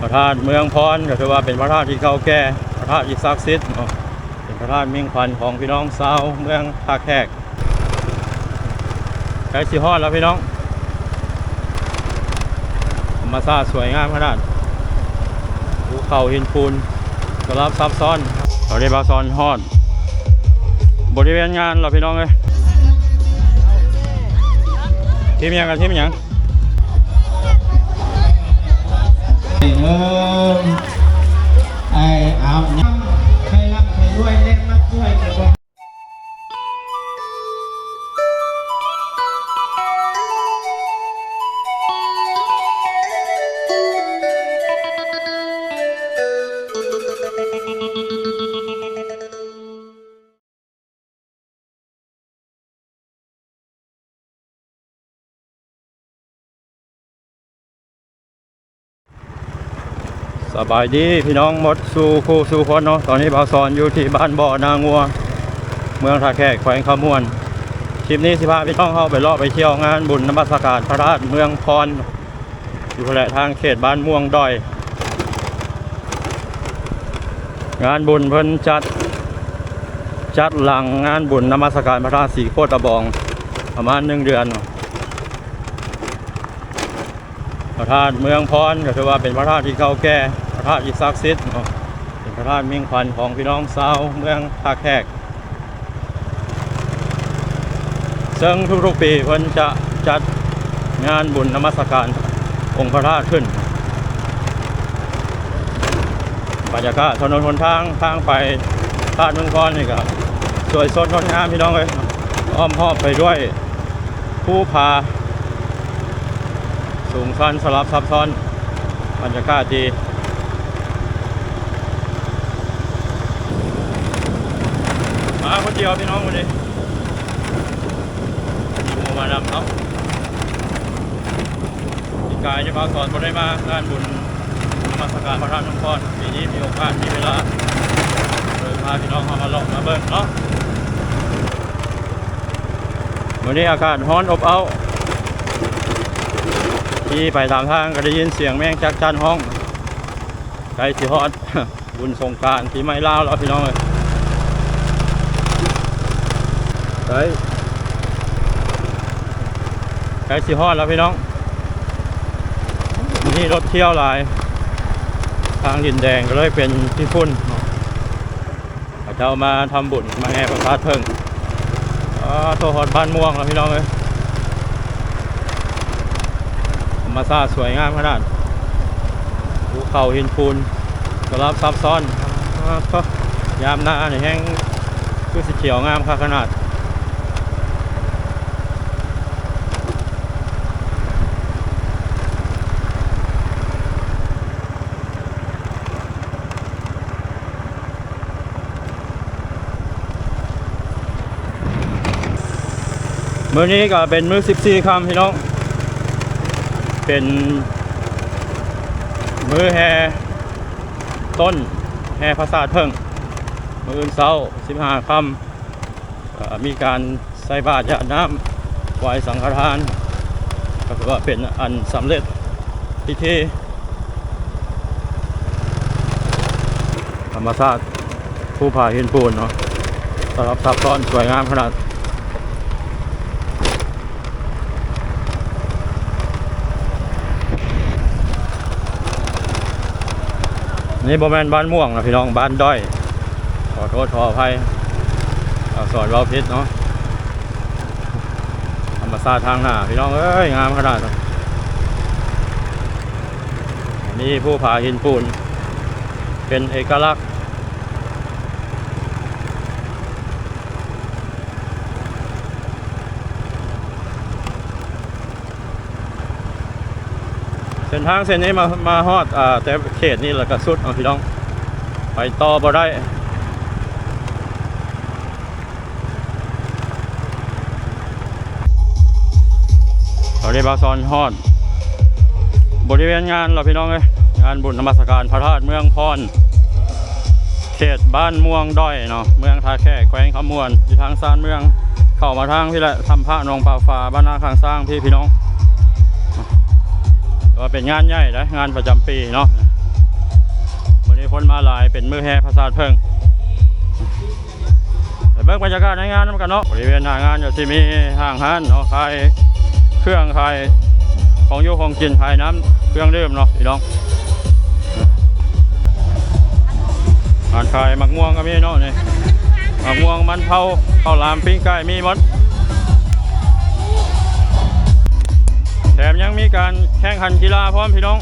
พระธาตุเมืองพรก็ถือว่าเป็นพระธาตุที่เก่าแก่พระธาตุที่ศักดิ์สิทธิ์เป็นพระธาตุมิ่งขวัญของพี่น้องชาวเมืองท่าแขกใช้สีฮอดแล้วพี่น้องธรรมชาติสวยงามขนาดภูเขาหินปูนสลับซับซ้อนตอนนี้บาซอนฮอด บริเวณงานเราพี่น้องเลยทีมยังกันทีมยัง เอิมไอเอา สบายดีพี่น้องหมดสู่คู่สู่คนเนาะตอนนี้บาวซอนอยู่ที่บ้านบ่อนางัว เมืองท่าแขกแขวงขมวนคลิปนี้สิพาพี่น้องเข้าไปเลาะไปเที่ยวงานบุญนมัสการพระราชเมืองพร อยู่แหละทางเขตบ้านม่วงดอย งานบุญเพิ่นจัด จัดหลังงานบุญนมัสการพระธาตุสีโคตรบอง ประมาณหนึ่งเดือนพระธาตุเมืองพรก็ถือว่าเป็นพระธาตุที่เก่าแก่ พระธาตุที่ศักดิ์สิทธิ์เนาะเป็นพระธาตุมิ่งขวัญของพี่น้องชาวเมืองท่าแขกซึ่งทุกๆปีเพิ่นจะจัดงานบุญนมัสการองค์พระธาตุขึ้น บรรยากาศถนนหนทางทางไปธาตุเมืองพรนี่ก็สวยสดงดงามพี่น้องเลยอ้อมหอบไปด้วยผู้พา สูงชันสลับซับซ้อนบรรยากาศดีมาคน เดียวพี่น้องวันนี้มีหมูมานำเนาะพี่กายจะมาสอนคนได้มางานบุญนมัสการพระธาตุนครปีนี้มีโอกาสมีเวลาเลยพาพี่น้องมามาลองมาเบิ่งเนาะวันนี้อากาศร้อนอบอ้าวที่ไปตามทางก็ได้ยินเสียงแมงจักจันห้องใกล้สิฮอดบุญสงการที่ไม่ล่าแล้วพี่น้องเลย ใกล้ใกล้สิฮอดแล้วพี่น้อง นี่รถเที่ยวหลาย ทางดินแดงก็เลยเป็นที่ฝุ่นเขาจ้ามาทำบุญมาแห่ประสาทเพิ่งอ่าโทรฮอดบ้านม่วงแล้วพี่น้องเลยมาติสวยงามขนาดภูเขาหินปูนสลับซับซ้อนอ่าก็ยามหน้าเนี่ยแห้งคือสีเขียวงามค่ะขนาด มื้อนี้ก็เป็นมื้อ14คำพี่น้อง เป็น มือแฮต้นแฮภาษาเพิ่ง มืออื่นเสาสิบห้าคำมีการใส่บาตรยาน้ำไหวสังฆทาน ก็ถือว่าเป็นอันสำเร็จพิธีธรรมชาติผู้ผ่าหินปูนเนาะสำหรับซับซ้อนสวยงามขนาด นี่บอแมนบ้านม่วงนะพี่น้องบ้านด้อย ขอโทษขออภัยอสอนเราพิษเนาะธรรมชาติทางหน้าพี่น้องเอ้ยงามขนาดนั้นนี่ผู้ผาหินปูน เป็นเอกลักษณ์ ส้นทางเส้นนี้มามาฮอดอ่าแต่เขตนี้แล้วก็สุดเอาพี่น้อง ไปต่อบ่ได้ตอนนี้บาซอนฮอด บริเวณงานเราพี่น้องเลยงานบุญนมัสการพระธาตุเมืองพรเขตบ้านม่วงด้อยเนาะเมืองท่าแขกแขวงขมวนอยู่ทางซานเมือง เข้ามาทางพี่แหละทำพระนองป่าฟ้าบ้านนาข้างสร้างพี่พี่น้อง ก็เป็นงานใหญ่นะงานประจำปีเนาะวันนี้คนมาหลายเป็นมือแห่พระศาสตร์เพิ่งแต่เบิ่งบรรยากาศในงานนำกันเนาะบริเวณหน้างานอยู่ที่มีห้างห้านเนาะขายเครื่องขายของอยู่ของกินขายน้ำเครื่องดื่มเนาะพี่น้องร้านขายมักม่วงก็มีเนาะนี่มักม่วงมันเผาข้าลามปิ้งไก่มีหมด การแข่งขันกีฬาพร้อมพี่น้อง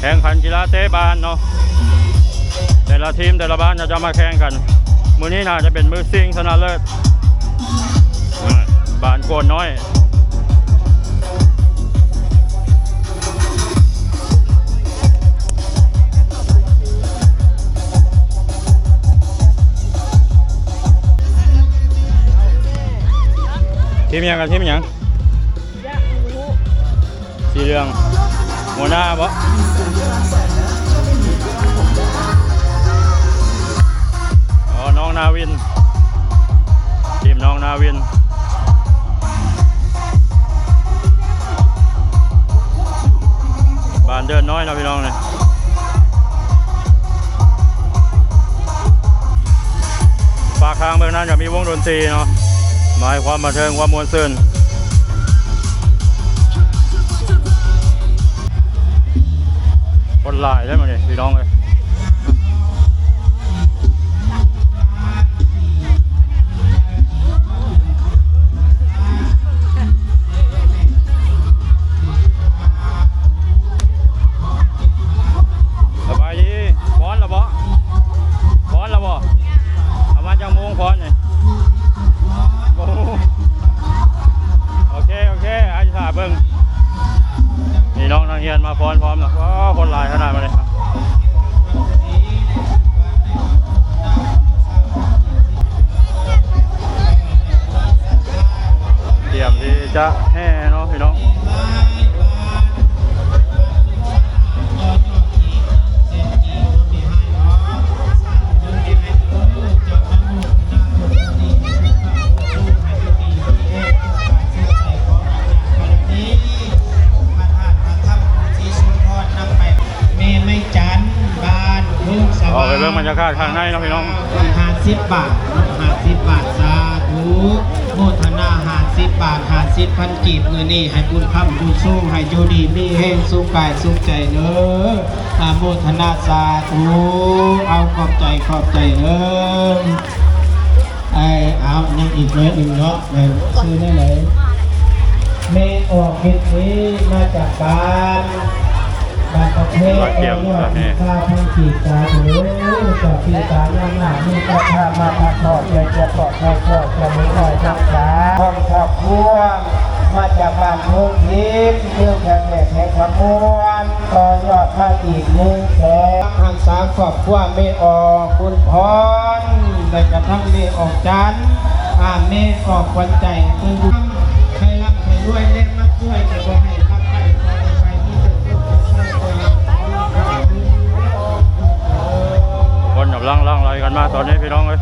แข่งขันกีฬาเตะบานเนาะแต่ละทีมแต่ละบ้านจะมาแข่งกันมือนี้น่าจะเป็นมือซิงชนะเลิศอ่าบานโกนน้อยทีมยังกันทีมยัง สีเหลืองหัวหน้าปะอ๋อน้องนาวินทีมน้องนาวินบานเดินน้อยนะพี่น้องเลยปากทางเบื้องนั้นจะมีวงดนตรีเนาะหมายความบันเทิงความมวลซื่น คนหลายได้มาเนี่ยพี่น้องเลย มาพร้อมาฟ้อนพร้อมนะว้าวคนลายขนาดมาเลยครับเตรียมที่จะแห่เนาะพี่น้อง บรรยากาศข้างในนะพี่น้องห้าสิบบาทห้าสิบบาทสาธุโมทนาห้าสิบบาทห้าสิบพันกีบมือนี่ให้บุญคำบุญสู้ให้อยู่ดีมีแห้งสู้กายสู้ใจเด้ออาโมทนาสาธุเอาขอบใจขอบใจเด้อไอเอายังอีกเลยหนึ่งเนาะเลยซื้อได้เลยเมออกเฮ็ดนี้มาจากบ้าน บ้าเยี่ยวยอประดเทศข้าพันกีบสาธุต่อปีตาหน้าหน้ามีกระทามาพักทอดใจจะปลอดใจปลอดจะมีหน่อยทักษาห้องครอบครัวมาจากบ้านทุ่งทิพย์เรื่องแขกแขกแขกขมวนต่อยอดมาอีกหนึ่งแสนหันษาครอบครัวไม่ออกคุณพรได้กระทั่งเมออกจันอ่าเมออกวันใจคือบุญใครรับใครด้วยเล่ม ตัวคนกำลังล่างไหลกันมาตอนนี้พี่น้องเลย